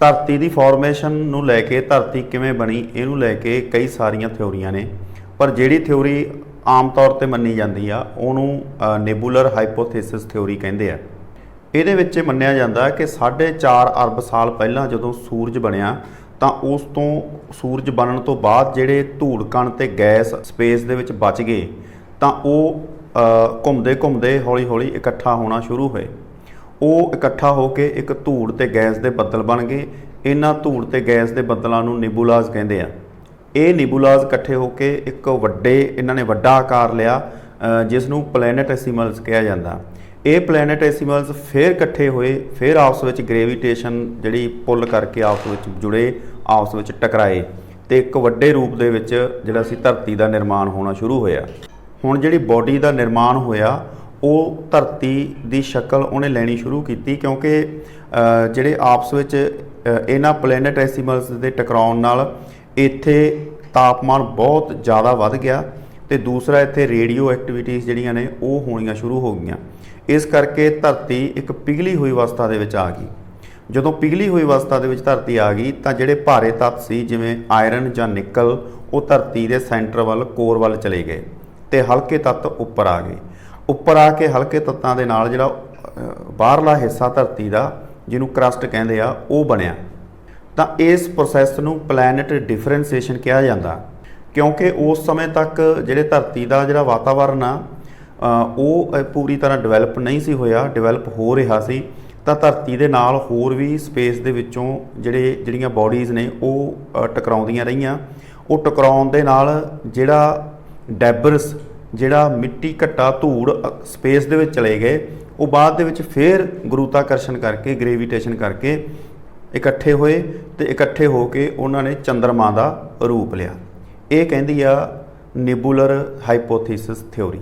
ਧਰਤੀ ਦੀ ਫਾਰਮੇਸ਼ਨ ਨੂੰ ਲੈ ਕੇ ਧਰਤੀ ਕਿਵੇਂ ਬਣੀ, ਇਹਨੂੰ ਲੈ ਕੇ ਕਈ ਸਾਰੀਆਂ ਥਿਉਰੀਆਂ ਨੇ। ਪਰ ਜਿਹੜੀ ਥਿਉਰੀ ਆਮ ਤੌਰ ਤੇ ਮੰਨੀ ਜਾਂਦੀ ਆ, ਉਹਨੂੰ ਨੇਬੂਲਰ ਹਾਈਪੋਥੇਸਿਸ ਥਿਉਰੀ ਕਹਿੰਦੇ ਆ। ਇਹਦੇ ਵਿੱਚ ਮੰਨਿਆ ਜਾਂਦਾ ਹੈ ਕਿ 4.5 ਅਰਬ ਸਾਲ ਪਹਿਲਾਂ ਜਦੋਂ ਸੂਰਜ ਬਣਿਆ, ਤਾਂ ਉਸ ਤੋਂ ਸੂਰਜ ਬਣਨ ਤੋਂ ਬਾਅਦ ਜਿਹੜੇ ਧੂੜ ਕਣ ਤੇ ਗੈਸ ਸਪੇਸ ਦੇ ਵਿੱਚ ਬਚ ਗਏ, ਤਾਂ ਉਹ ਘੁੰਮਦੇ ਘੁੰਮਦੇ ਹੌਲੀ-ਹੌਲੀ ਇਕੱਠਾ ਹੋਣਾ ਸ਼ੁਰੂ ਹੋਏ। ਉਹ ਇਕੱਠਾ ਹੋ ਕੇ ਇੱਕ ਧੂੜ ਤੇ ਗੈਸ ਦੇ ਬੱਦਲ ਬਣ ਗਏ। ਇਹਨਾਂ ਧੂੜ ਤੇ ਗੈਸ ਦੇ ਬੱਦਲਾਂ ਨੂੰ ਨਿਬੂਲਾਜ਼ ਕਹਿੰਦੇ ਆ। ਇਹ ਨਿਬੂਲਾਜ਼ ਇਕੱਠੇ ਹੋ ਕੇ ਇੱਕ ਵੱਡੇ, ਇਹਨਾਂ ਨੇ ਵੱਡਾ ਆਕਾਰ ਲਿਆ ਜਿਸ ਨੂੰ ਪਲੈਨੇਟੈਸੀਮਲਸ ਕਿਹਾ ਜਾਂਦਾ। ਇਹ ਪਲੈਨੇਟੈਸੀਮਲਸ ਫੇਰ ਇਕੱਠੇ ਹੋਏ, ਫੇਰ ਆਪਸ ਵਿੱਚ ਗ੍ਰੈਵਿਟੇਸ਼ਨ ਜਿਹੜੀ ਪੁੱਲ ਕਰਕੇ ਆਪਸ ਵਿੱਚ ਜੁੜੇ, ਆਪਸ ਵਿੱਚ ਟਕਰਾਏ ਤੇ ਇੱਕ ਵੱਡੇ ਰੂਪ ਦੇ ਵਿੱਚ ਜਿਹੜਾ ਸੀ ਧਰਤੀ ਦਾ ਨਿਰਮਾਣ ਹੋਣਾ ਸ਼ੁਰੂ ਹੋਇਆ। ਹੁਣ ਜਿਹੜੀ ਬਾਡੀ ਦਾ ਨਿਰਮਾਣ ਹੋਇਆ ਉਹ ਧਰਤੀ ਦੀ ਸ਼ਕਲ ਉਹਨੇ ਲੈਣੀ ਸ਼ੁਰੂ ਕੀਤੀ ਕਿਉਂਕਿ ਜਿਹੜੇ ਆਪਸ ਵਿੱਚ ਅ, ਇਹਨਾਂ ਪਲੈਨੇਟੈਸੀਮਲਸ ਦੇ ਟਕਰਾਉਣ ਨਾਲ ਇੱਥੇ ਤਾਪਮਾਨ ਬਹੁਤ ਜ਼ਿਆਦਾ ਵੱਧ ਗਿਆ ਤੇ ਦੂਸਰਾ ਇੱਥੇ ਰੇਡੀਓ ਐਕਟੀਵਿਟੀਜ਼ ਜਿਹੜੀਆਂ ਨੇ ਉਹ ਹੋਣੀਆਂ ਸ਼ੁਰੂ ਹੋ ਗਈਆਂ। ਇਸ ਕਰਕੇ ਧਰਤੀ ਇੱਕ ਪਿਘਲੀ ਹੋਈ ਅਵਸਥਾ ਦੇ ਵਿੱਚ ਆ ਗਈ। ਜਦੋਂ ਪਿਘਲੀ ਹੋਈ ਅਵਸਥਾ ਦੇ ਵਿੱਚ ਧਰਤੀ ਆ ਗਈ ਤਾਂ ਜਿਹੜੇ ਭਾਰੇ ਤੱਤ ਸੀ ਜਿਵੇਂ ਆਇਰਨ ਜਾਂ ਨਿਕਲ ਉਹ ਧਰਤੀ ਦੇ ਸੈਂਟਰ ਵੱਲ ਕੋਰ ਵੱਲ ਚਲੇ ਗਏ ਤੇ ਹਲਕੇ ਤੱਤ ਉੱਪਰ ਆ ਗਏ। ਉੱਪਰ ਆ ਕੇ ਹਲਕੇ ਤੱਤਾਂ ਦੇ ਨਾਲ ਜਿਹੜਾ ਬਾਹਰਲਾ ਹਿੱਸਾ ਧਰਤੀ ਦਾ, ਜਿਹਨੂੰ ਕਰਸਟ ਕਹਿੰਦੇ ਆ, ਉਹ ਬਣਿਆ। ਤਾਂ ਇਸ ਪ੍ਰੋਸੈਸ ਨੂੰ ਪਲੈਨਟ ਡਿਫਰੈਂਸੀਏਸ਼ਨ ਕਿਹਾ ਜਾਂਦਾ। ਕਿਉਂਕਿ ਉਸ ਸਮੇਂ ਤੱਕ ਜਿਹੜੇ ਧਰਤੀ ਦਾ ਜਿਹੜਾ ਵਾਤਾਵਰਨ ਆ ਉਹ ਪੂਰੀ ਤਰ੍ਹਾਂ ਡਿਵੈਲਪ ਨਹੀਂ ਸੀ ਹੋਇਆ ਡਿਵੈਲਪ ਹੋ ਰਿਹਾ ਸੀ। ਤਾਂ ਧਰਤੀ ਦੇ ਨਾਲ ਹੋਰ ਵੀ ਸਪੇਸ ਦੇ ਵਿੱਚੋਂ ਜਿਹੜੇ, ਜਿਹੜੀਆਂ ਬਾਡੀਜ਼ ਨੇ, ਉਹ ਟਕਰਾਉਂਦੀਆਂ ਰਹੀਆਂ। ਉਹ ਟਕਰਾਉਣ ਦੇ ਨਾਲ ਜਿਹੜਾ ਡੈਬਰਸ ਜਿਹੜਾ ਮਿੱਟੀ ਘੱਟਾ ਧੂੜ ਸਪੇਸ ਦੇ ਵਿੱਚ ਚਲੇ ਗਏ, ਉਹ ਬਾਅਦ ਦੇ ਵਿੱਚ ਫੇਰ ਗੁਰੂਤਾਕਰਸ਼ਣ ਕਰਕੇ, ਗ੍ਰੈਵਿਟੇਸ਼ਨ ਕਰਕੇ ਇਕੱਠੇ ਹੋਏ ਤੇ ਇਕੱਠੇ ਹੋ ਕੇ ਉਹਨਾਂ ਨੇ ਚੰ드ਰਮਾ ਦਾ ਰੂਪ ਲਿਆ। ਇਹ ਕਹਿੰਦੀ ਆ ਨਿਬੂਲਰ ਹਾਈਪੋਥੀਸਿਸ ਥਿਉਰੀ